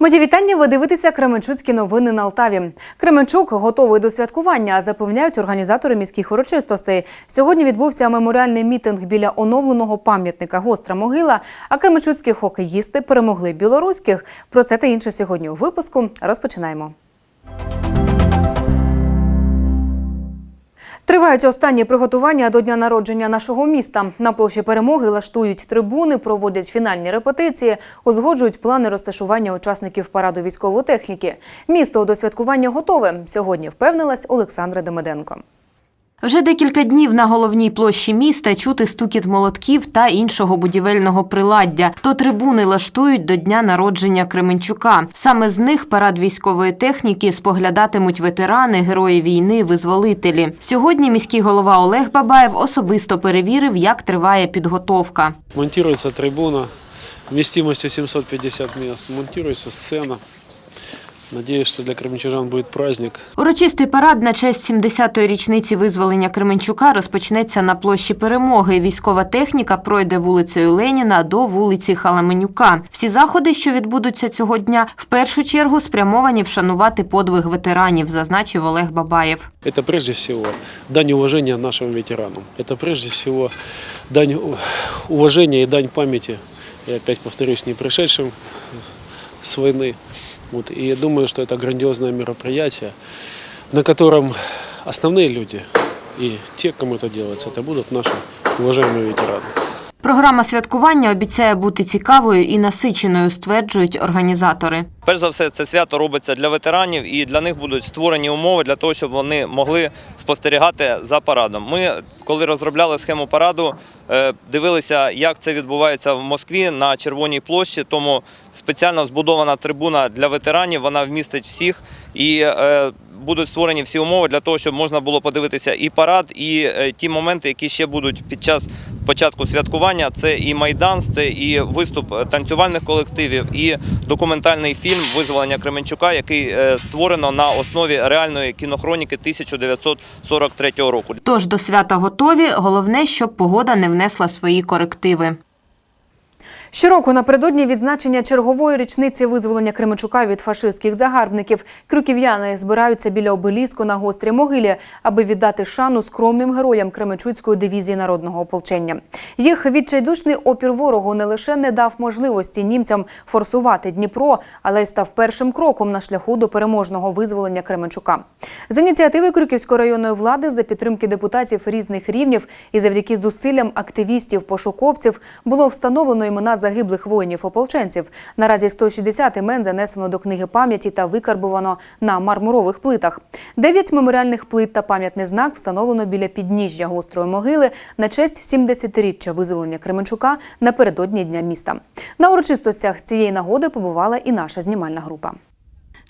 Мої вітання. Ви дивитеся Кременчуцькі новини на Алтаві. Кременчук готовий до святкування, запевняють організатори міських урочистостей. Сьогодні відбувся меморіальний мітинг біля оновленого пам'ятника Гостра могила. А кременчуцькі хокеїсти перемогли білоруських. Про це та інше сьогодні у випуску. Розпочинаємо. Тривають останні приготування до дня народження нашого міста. На площі перемоги лаштують трибуни, проводять фінальні репетиції, узгоджують плани розташування учасників параду військової техніки. Місто до святкування готове. Сьогодні впевнилась Олександра Демиденко. Вже декілька днів на головній площі міста чути стукіт молотків та іншого будівельного приладдя. То трибуни лаштують до дня народження Кременчука. Саме з них парад військової техніки споглядатимуть ветерани, герої війни, визволителі. Сьогодні міський голова Олег Бабаєв особисто перевірив, як триває підготовка. Монтируется трибуна вместимостью 750 мест. Монтируется сцена. Надеюсь, что для кременчужан будет праздник. Урочистий парад на честь 70-ї річниці визволення Кременчука розпочнеться на площі Перемоги. Військова техніка пройде вулицею Леніна до вулиці Халаменюка. Всі заходи, що відбудуться цього дня, в першу чергу спрямовані вшанувати подвиг ветеранів, зазначив Олег Бабаєв. Это прежде всего дань уважения нашим ветеранам. Это прежде всего дань у- уважения и дань памяти, я опять повторюсь, не пришедшим с войны. Вот. И я думаю, что это грандиозное мероприятие, на котором основные люди и те, кому это делается, это будут наши уважаемые ветераны. Програма святкування обіцяє бути цікавою і насиченою, стверджують організатори. Перш за все, це свято робиться для ветеранів, і для них будуть створені умови для того, щоб вони могли спостерігати за парадом. Ми, коли розробляли схему параду, е, дивилися, як це відбувається в Москві на Червоній площі. Тому спеціально збудована трибуна для ветеранів. Вона вмістить всіх і е, будуть створені всі умови для того, щоб можна було подивитися і парад, і е, ті моменти, які ще будуть під час початку святкування. Це і майдан, це і виступ танцювальних колективів, і документальний фільм Визволення Кременчука, який е, створено на основі реальної кінохроніки 1943 року. Тож до свята готові. Головне, щоб погода не внесла свої корективи. Щороку напередодні відзначення чергової річниці визволення Кременчука від фашистських загарбників крюків'яни збираються біля обеліску на гострій могилі, аби віддати шану скромним героям Кременчуцької дивізії народного ополчення. Їх відчайдушний опір ворогу не лише не дав можливості німцям форсувати Дніпро, але й став першим кроком на шляху до переможного визволення Кременчука. З ініціативи Крюківської районної влади за підтримки депутатів різних рівнів і завдяки зусиллям активістів-пошуковців було встановлено імена загиблих воїнів-ополченців. Наразі 160 імен занесено до книги пам'яті та викарбувано на мармурових плитах. Дев'ять меморіальних плит та пам'ятний знак встановлено біля підніжжя гострої могили на честь 70-річчя визволення Кременчука напередодні дня міста. На урочистостях цієї нагоди побувала і наша знімальна група.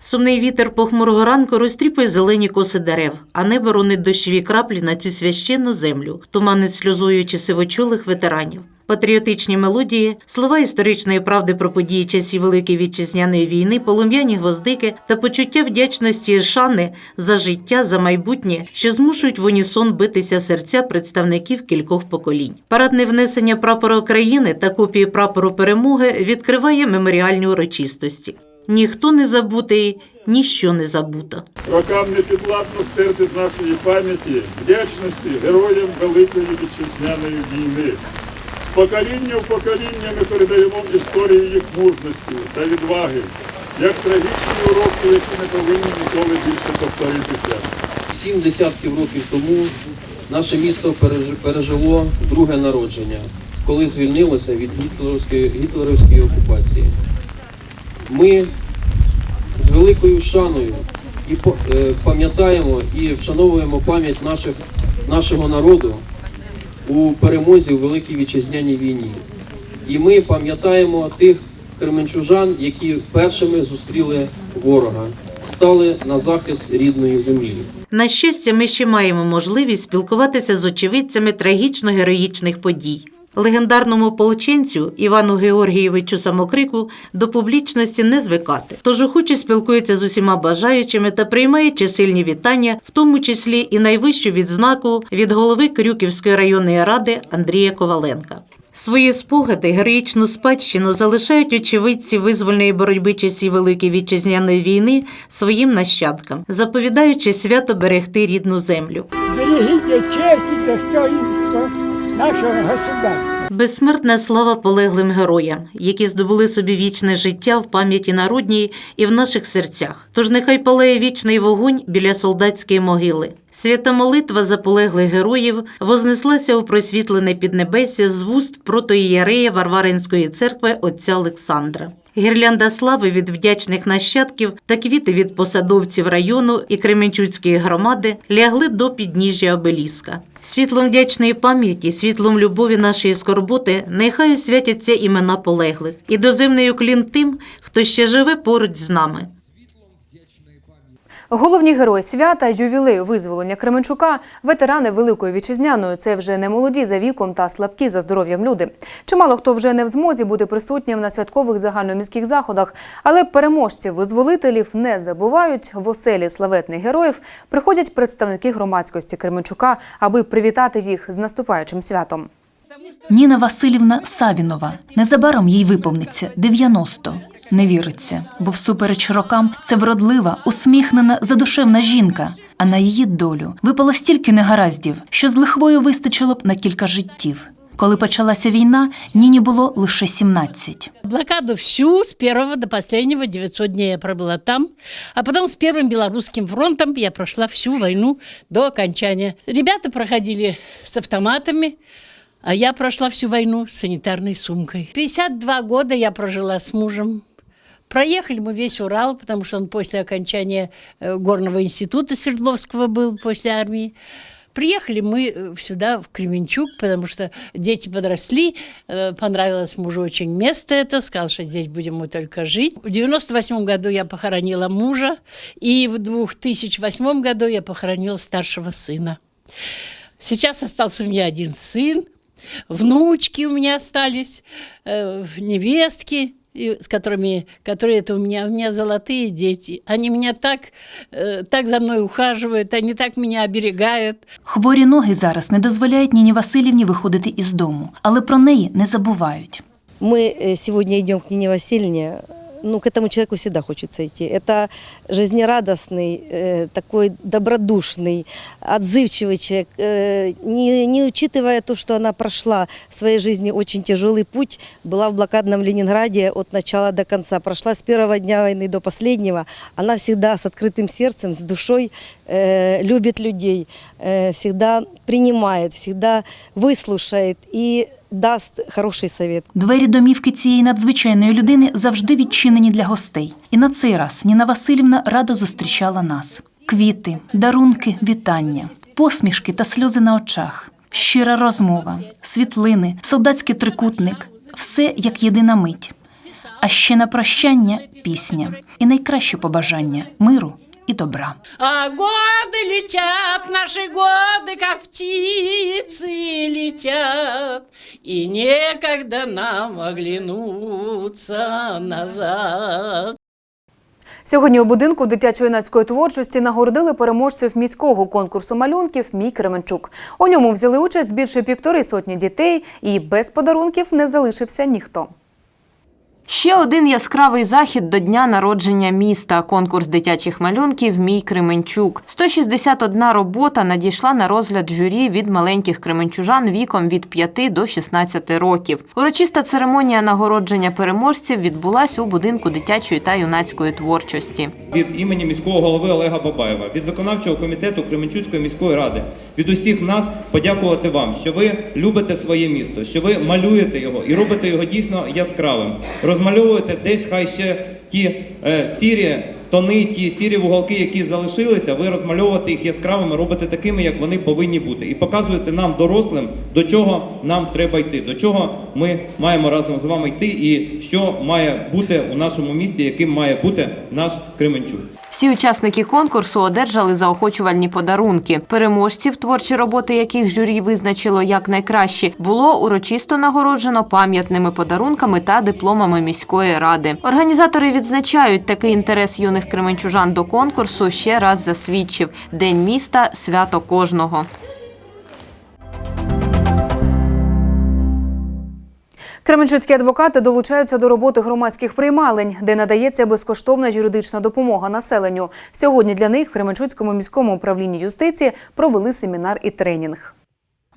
Сумний вітер похмурого ранку розтріпує зелені коси дерев, а небо ронить дощові краплі на цю священну землю, туманить сльозуючи сивочолих ветеранів. Патріотичні мелодії, слова історичної правди про події часів Великої вітчизняної війни, полум'яні гвоздики та почуття вдячності і шани за життя, за майбутнє, що змушують в унісон битися серця представників кількох поколінь. Парадне внесення прапора України та копії прапору перемоги відкриває меморіальні урочистості. Ніхто не забутий, ніщо не забуто. рокам непідладно стерти з нашої пам'яті вдячності героям Великої Вітчизняної війни. Покоління в покоління ми передаємо історію їх мужності та відваги, як трагічні уроки, які не повинні ніколи більше повторитися. Сім десятків років тому наше місто пережило друге народження, коли звільнилося від гітлерівської, гітлерівської окупації. Ми з великою шаною і е, пам'ятаємо і вшановуємо пам'ять нашого народу у перемозі у Великій Вітчизняній війні. І ми пам'ятаємо тих кременчужан, які першими зустріли ворога, стали на захист рідної землі. На щастя, ми ще маємо можливість спілкуватися з очевидцями трагічно-героїчних подій. Легендарному ополченцю Івану Георгійовичу Самокрику до публічності не звикати. Тож охоче спілкується з усіма бажаючими та приймає чисельні вітання, в тому числі і найвищу відзнаку від голови Крюківської районної ради Андрія Коваленка. Свої спогади, героїчну спадщину залишають очевидці визвольної боротьби часів Великої вітчизняної війни своїм нащадкам, заповідаючи свято берегти рідну землю. Берегите честь и достоинство нашего государства. Безсмертне слава полеглим героям, які здобули собі вічне життя в пам'яті народній і в наших серцях. Тож нехай палає вічний вогонь біля солдатської могили. Свята молитва за полеглих героїв вознеслася у просвітлене піднебесся з вуст протоієрея Варваринської церкви отця Олександра. Гірлянда слави від вдячних нащадків та квіти від посадовців району і Кременчуцької громади лягли до підніжжя обеліска. Світлом вдячної пам'яті, світлом любові нашої скорботи, нехай освятяться імена полеглих і доземний уклін тим, хто ще живе поруч з нами. Головні герої свята, ювілею визволення Кременчука, ветерани Великої Вітчизняної. Це вже не молоді за віком та слабкі за здоров'ям люди. Чимало хто вже не в змозі бути присутнім на святкових загальноміських заходах, але переможців визволителів не забувають. В оселі славетних героїв приходять представники громадськості Кременчука, аби привітати їх з наступаючим святом. Ніна Васильівна Савінова. Незабаром їй виповниться 90. Не віриться, бо всупереч рокам це вродлива, усміхнена, задушевна жінка. А на її долю випало стільки негараздів, що з лихвою вистачило б на кілька життів. Коли почалася війна, Ніні було лише 17. Блокаду всю, с первого до последнего, 900 дней я пробыла там. А потом с Первым Белорусским фронтом я прошла всю войну до окончания. Ребята проходили с автоматами, а я прошла всю войну с санитарной сумкой. 52 года я прожила с мужем. Проехали мы весь Урал, потому что он после окончания э, горного института Свердловского был, после армии. Приехали мы э, сюда, в Кременчук, потому что дети подросли, э, понравилось мужу очень место это, сказал, что здесь будем мы только жить. В 98 году я похоронила мужа, и в 2008 году я похоронила старшего сына. Сейчас остался у меня один сын, внучки у меня остались, невестки, и с которыми, которые это у меня, у меня золотые дети. Они меня так, э, так за мной ухаживают, они так меня оберегают. Хворі ноги зараз не дозволяють Ніні Васильівні виходити із дому, але про неї не забувають. Мы э, сегодня идем к Нине Васильевне. Ну, к этому человеку всегда хочется идти. Это жизнерадостный, э, такой добродушный, отзывчивый человек. Э, не, не учитывая то, что она прошла в своей жизни очень тяжелый путь, была в блокадном Ленинграде от начала до конца, прошла с первого дня войны до последнего, она всегда с открытым сердцем, с душой э, любит людей, э, всегда принимает, всегда выслушает и даст хороший совет. Двері домівки цієї надзвичайної людини завжди відчинені для гостей. І на цей раз Ніна Васильівна радо зустрічала нас. Квіти, дарунки, вітання, посмішки та сльози на очах, щира розмова, світлини, солдатський трикутник все як єдина мить. А ще на прощання пісня і найкраще побажання миру і добра. А годы летят, наши годы, как птицы летят, И некогда нам оглянуться назад. Сьогодні у будинку дитячо-юнацької творчості нагородили переможців міського конкурсу малюнків Мій Кременчук. У ньому взяли участь більше півтори сотні дітей, і без подарунків не залишився ніхто. Ще один яскравий захід до дня народження міста. Конкурс дитячих малюнків Мій Кременчук. 161 робота надійшла на розгляд журі від маленьких кременчужан віком від 5 до 16 років. Урочиста церемонія нагородження переможців відбулась у будинку дитячої та юнацької творчості. від імені міського голови Олега Бабаєва, від виконавчого комітету Кременчуцької міської ради, від усіх нас подякувати вам, що ви любите своє місто, що ви малюєте його і робите його дійсно яскравим. Розмальовуєте десь хай ще ті е, сірі тони, ті сірі вуголки, які залишилися, ви розмальовуєте їх яскравими, робите такими, як вони повинні бути, і показуєте нам, дорослим, до чого нам треба йти, до чого ми маємо разом з вами йти, і що має бути у нашому місті, яким має бути наш Кременчук. Всі учасники конкурсу одержали заохочувальні подарунки. Переможців, творчі роботи яких журі визначило як найкращі, було урочисто нагороджено пам'ятними подарунками та дипломами міської ради. Організатори відзначають, такий інтерес юних кременчужан до конкурсу ще раз засвідчив День міста свято кожного. Кременчуцькі адвокати долучаються до роботи громадських приймалень, де надається безкоштовна юридична допомога населенню. Сьогодні для них в Кременчуцькому міському управлінні юстиції провели семінар і тренінг.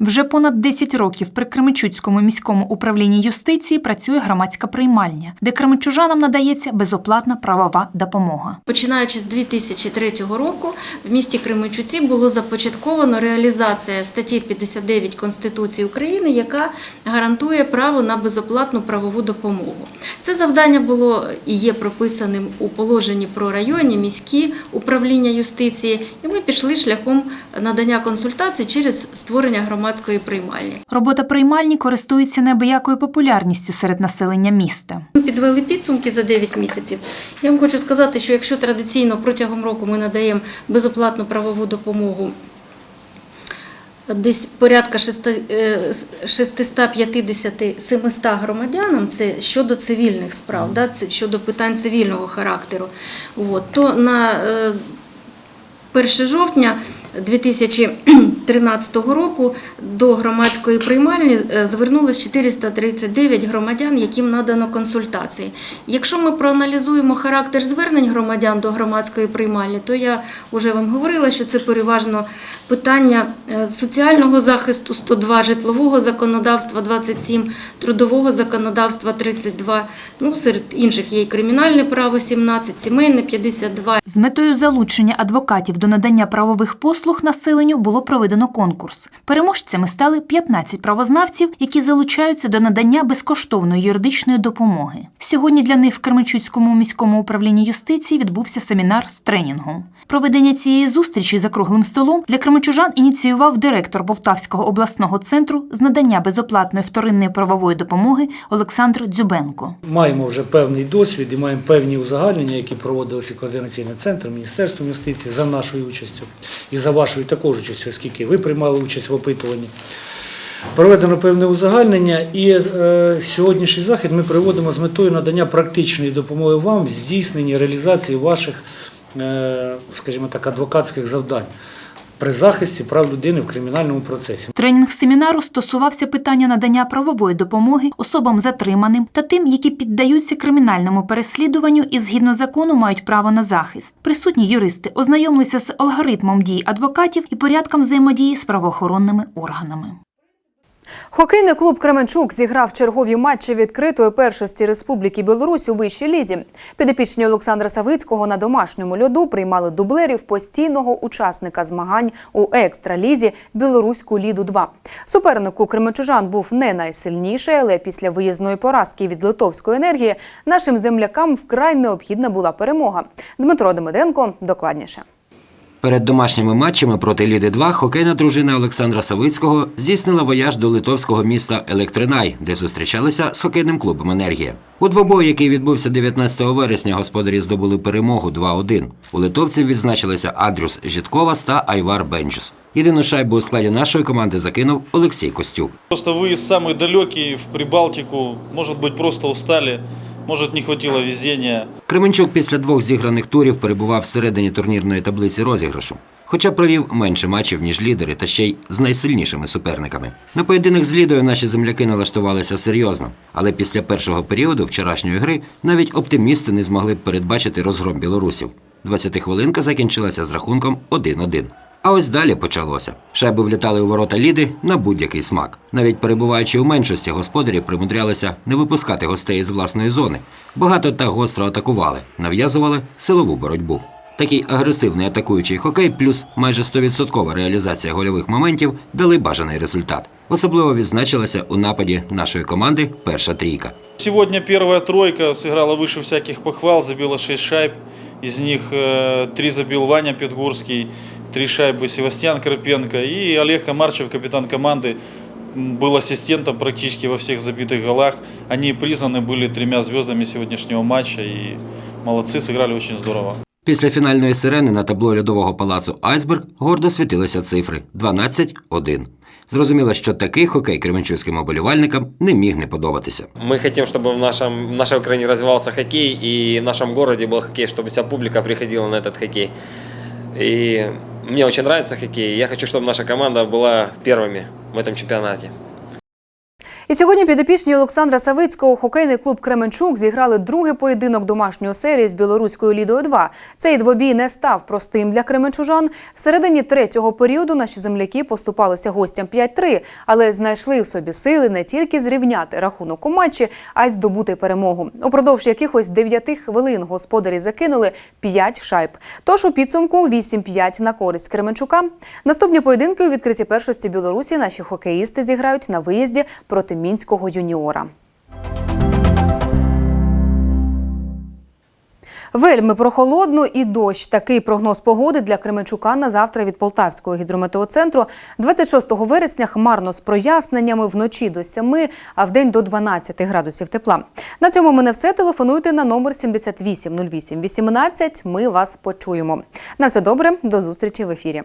Вже понад 10 років при Кременчуцькому міському управлінні юстиції працює громадська приймальня, де кременчужанам надається безоплатна правова допомога. Починаючи з 2003 року в місті Кременчуці було започатковано реалізація статті 59 Конституції України, яка гарантує право на безоплатну правову допомогу. Це завдання було і є прописаним у положенні про районні, міські управління юстиції, і ми пішли шляхом надання консультацій через створення громадської приймальні. Робота приймальні користується неабиякою популярністю серед населення міста. Ми підвели підсумки за 9 місяців. Я вам хочу сказати, що якщо традиційно протягом року ми надаємо безоплатну правову допомогу десь порядка е, 650-700 громадянам, це щодо цивільних справ, да, це щодо питань цивільного характеру, от, то на е, 1 жовтня 2013 року до громадської приймальні е, звернулось 439 громадян, яким надано консультації. Якщо ми проаналізуємо характер звернень громадян до громадської приймальні, то я вже вам говорила, що це переважно питання е, соціального захисту 102, житлового законодавства 27, трудового законодавства 32, ну, серед інших є і кримінальне право 17, сімейне 52, З метою залучення адвокатів до надання правових послуг населенню було проведено конкурс. Переможцями стали 15 правознавців, які залучаються до надання безкоштовної юридичної допомоги. Сьогодні для них в Кременчуцькому міському управлінні юстиції відбувся семінар з тренінгом. Проведення цієї зустрічі за круглим столом для кременчужан ініціював директор Полтавського обласного центру з надання безоплатної вторинної правової допомоги Олександр Дзюбенко. Маємо вже певний досвід і маємо певні узагальнення, які проводилися координаційним центром, Міністерством юстиції за нашою участю і за вашою також участю, оскільки ви приймали участь в опитуванні. Проведено певне узагальнення, і е, сьогоднішній захід ми проводимо з метою надання практичної допомоги вам в здійсненні реалізації ваших, е, скажімо так, адвокатських завдань при захисті прав людини в кримінальному процесі. Тренінг семінару стосувався питання надання правової допомоги особам затриманим та тим, які піддаються кримінальному переслідуванню і згідно закону мають право на захист. Присутні юристи ознайомилися з алгоритмом дій адвокатів і порядком взаємодії з правоохоронними органами. Хокейний клуб Кременчук зіграв чергові матчі відкритої першості Республіки Білорусь у вищій лізі. Підопічні Олександра Савицького на домашньому льоду приймали дублерів постійного учасника змагань у екстралізі Білоруську Ліду 2 Суперник у Кременчужан був не найсильніший, але після виїзної поразки від литовської енергії нашим землякам вкрай необхідна була перемога. Дмитро Демиденко докладніше. Перед домашніми матчами проти Ліди 2 хокейна дружина Олександра Савицького здійснила вояж до литовського міста Електринай, де зустрічалися з хокейним клубом Енергія. У двобої, який відбувся 19 вересня, господарі здобули перемогу 2-1. У литовців відзначилися Андрюс Жітковас та Айвар Бенджус. Єдину шайбу у складі нашої команди закинув Олексій Костюк. Просто выезд самый далекий в Прибалтику. Может быть, просто устали, может, не хватило везения. Кременчук після двох зіграних турів перебував всередині турнірної таблиці розіграшу. Хоча провів менше матчів, ніж лідери, та ще й з найсильнішими суперниками. На поєдинок з Лідою наші земляки налаштувалися серйозно, але після першого періоду вчорашньої гри навіть оптимісти не змогли б передбачити розгром білорусів. 20-хвилинка закінчилася з рахунком 1-1. А ось далі почалося. Шайби влітали у ворота Ліди на будь-який смак. Навіть перебуваючи у меншості, господарі примудрялися не випускати гостей з власної зони. Багато та гостро атакували, нав'язували силову боротьбу. Такий агресивний атакуючий хокей плюс майже 100% реалізація гольових моментів дали бажаний результат. Особливо відзначилася у нападі нашої команди перша трійка. Сегодня первая тройка сыграла выше всяких похвал, забила 6 шайб. Из них 3 забил Ваня Петгурский, 3 шайбы Севастьян Карпенко и Олег Комарчев, капитан команды, м, был ассистентом практически во всех забитых голах. Они признаны были тремя звездами сегодняшнего матча и молодцы, сыграли очень здорово. Після фінальної сирени на табло льодового палацу Айсберг гордо світилися цифри 12-1. Зрозуміло, що такий хокей кременчуцьким оболівальникам не міг не подобатися. Мы хотим, чтобы в, нашем, в нашей Украине развивался хоккей, и в нашем городе был хоккей, чтобы вся публика приходила на этот хоккей. И мне очень нравится хоккей, и я хочу, чтобы наша команда была первыми в этом чемпионате. І сьогодні підопічні Олександра Савицького хокейний клуб Кременчук зіграли другий поєдинок домашньої серії з білоруською лідою 2 Цей двобій не став простим для кременчужан. Всередині третього періоду наші земляки поступалися гостям 5-3, але знайшли в собі сили не тільки зрівняти рахунок у матчі, а й здобути перемогу. Упродовж якихось 9 хвилин господарі закинули 5 шайб. Тож у підсумку 8-5 на користь Кременчука. Наступні поєдинки у відкритій першості Білорусі наші хокеїсти зіграють на виїзді проти мінського юніора. Вельми прохолодно і дощ. Такий прогноз погоди для Кременчука на завтра від Полтавського гідрометеоцентру. 26 вересня хмарно з проясненнями вночі до 7, а вдень до 12 градусів тепла. На цьому мене все. Телефонуйте на номер 7808 18. Ми вас почуємо. На все добре, до зустрічі в ефірі.